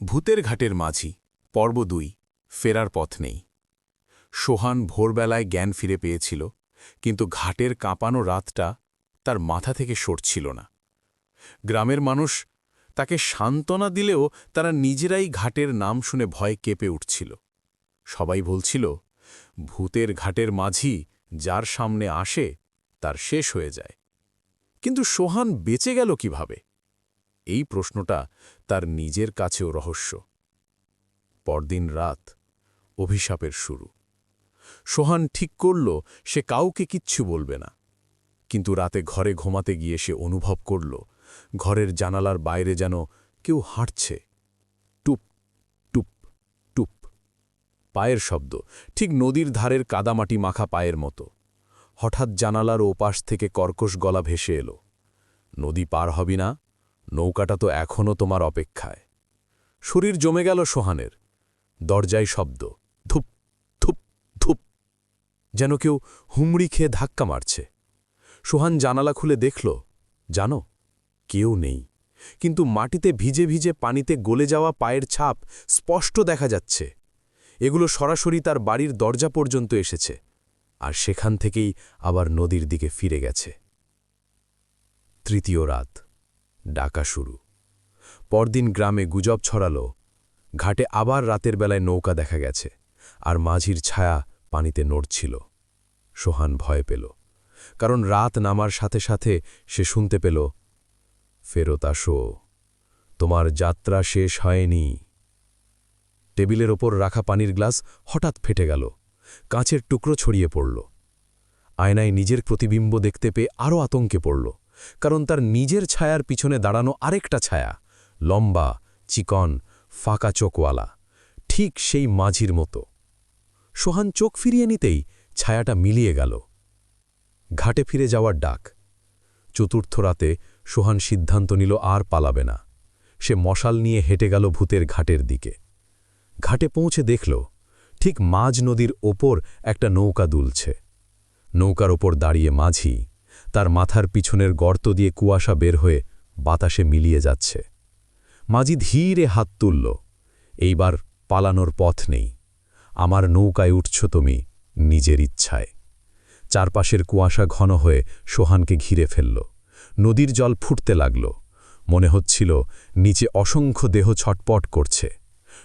ভূতের ঘাটের মাঝি, পর্ব দুই, ফেরার পথ নেই। সোহান ভোরবেলায় জ্ঞান ফিরে পেয়েছিল, কিন্তু ঘাটের কাঁপানো রাতটা তার মাথা থেকে সরছিল না। গ্রামের মানুষ তাকে সান্ত্বনা দিলেও তারা নিজেরাই ঘাটের নাম শুনে ভয় কেঁপে উঠছিল। সবাই বলছিল, ভূতের ঘাটের মাঝি যার সামনে আসে, তার শেষ হয়ে যায়। কিন্তু সোহান বেঁচে গেল কীভাবে? এই প্রশ্নটা তার নিজের কাছেও রহস্য। পরদিন রাত অভিশাপের শুরু। সোহান ঠিক করল, সে কাউকে কিচ্ছু বলবে না। কিন্তু রাতে ঘরে ঘুমাতে গিয়ে সে অনুভব করল, ঘরের জানালার বাইরে যেন কেউ হাঁটছে। টুপ টুপ টুপ। পায়ের শব্দ, ঠিক নদীর ধারের কাদামাটি মাখা পায়ের মতো। হঠাৎ জানালার ওপাশ থেকে কর্কশ গলা ভেসে এলো। নদী পার হবি না? নৌকাটা তো এখনও তোমার অপেক্ষায়। শরীর জমে গেল সোহানের। দরজায় শব্দ, ধুপ ধুপ ধুপ, যেন কেউ হুমড়ি খেয়ে ধাক্কা মারছে। সোহান জানালা খুলে দেখল, জানো, কেউ নেই। কিন্তু মাটিতে ভিজে ভিজে পানিতে গলে যাওয়া পায়ের ছাপ স্পষ্ট দেখা যাচ্ছে। এগুলো সরাসরি তার বাড়ির দরজা পর্যন্ত এসেছে, আর সেখান থেকেই আবার নদীর দিকে ফিরে গেছে। তৃতীয় রাত। ডাকা শুরু। পরদিন গ্রামে গুজব ছড়ালো। ঘাটে আবার রাতের বেলায় নৌকা দেখা গেছে আর মাঝির ছায়া পানিতে নড়ছিল। সোহান ভয় পেল। কারণ রাত নামার সাথে সাথে সে শুনতে পেল, ফেরত আসো। তোমার যাত্রা শেষ হয়নি। টেবিলের ওপর রাখা পানির গ্লাস হঠাৎ ফেটে গেল। কাঁচের টুকরো ছড়িয়ে পড়ল। আয়নায় নিজের প্রতিবিম্ব দেখতে পেয়ে আরও আতঙ্কে পড়ল। কারণ তার নিজের ছায়ার পিছনে দাঁড়ানো আরেকটা ছায়া, লম্বা, চিকন, ফাঁকা চোখওয়ালা, ঠিক সেই মাঝির মতো। সোহান চোখ ফিরিয়ে নিতেই ছায়াটা মিলিয়ে গেল। ঘাটে ফিরে যাওয়ার ডাক। চতুর্থ রাতে সোহান সিদ্ধান্ত নিল আর পালাবে না। সে মশাল নিয়ে হেঁটে গেল ভূতের ঘাটের দিকে। ঘাটে পৌঁছে দেখল, ঠিক মাঝ নদীর ওপর একটা নৌকা দুলছে। নৌকার ওপর দাঁড়িয়ে মাঝি তার মাথার পিছনের গর্ত দিয়ে কুয়াশা বের হয়ে বাতাসে মিলিয়ে যাচ্ছে। মাঝি ধীরে হাত তুলল, এইবার পালানোর পথ নেই। আমার নৌকায় উঠছ তুমি নিজের ইচ্ছায়। চারপাশের কুয়াশা ঘন হয়ে সোহানকে ঘিরে ফেলল। নদীর জল ফুটতে লাগল। মনে হচ্ছিল নিচে অসংখ্য দেহ ছটপট করছে।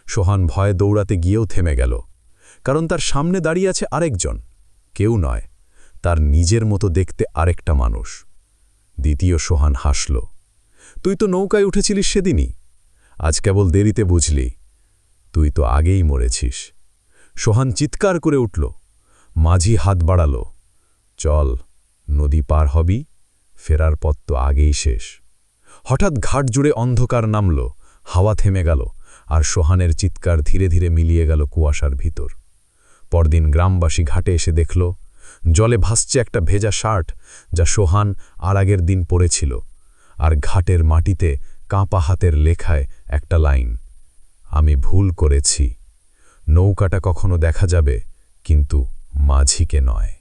সোহান ভয়ে দৌড়াতে গিয়েও থেমে গেল, কারণ তার সামনে দাঁড়িয়ে আছে আরেকজন। কেউ নয়। তার নিজের মতো দেখতে আরেকটা মানুষ। দ্বিতীয় সোহান হাসল, তুই তো নৌকায় উঠেছিলিস সেদিনই। আজ কেবল দেরিতে বুঝলি, তুই তো আগেই মরেছিস। সোহান চিৎকার করে উঠল, মাঝি হাত বাড়াল, চল, নদী পার হবি, ফেরার পথ তো আগেই শেষ। হঠাৎ ঘাট জুড়ে অন্ধকার নামল, হাওয়া থেমে গেল, আর সোহানের চিৎকার ধীরে ধীরে মিলিয়ে গেল কুয়াশার ভিতর। পরদিন গ্রামবাসী ঘাটে এসে দেখল জলে ভাসছে একটা ভেজা শার্ট যা সোহান আর আগের দিন পড়েছিল আর ঘাটের মাটিতে কাঁপা হাতের লেখায় একটা লাইন, আমি ভুল করেছি। নৌকাটা কখনো দেখা যাবে, কিন্তু মাঝিকে নয়।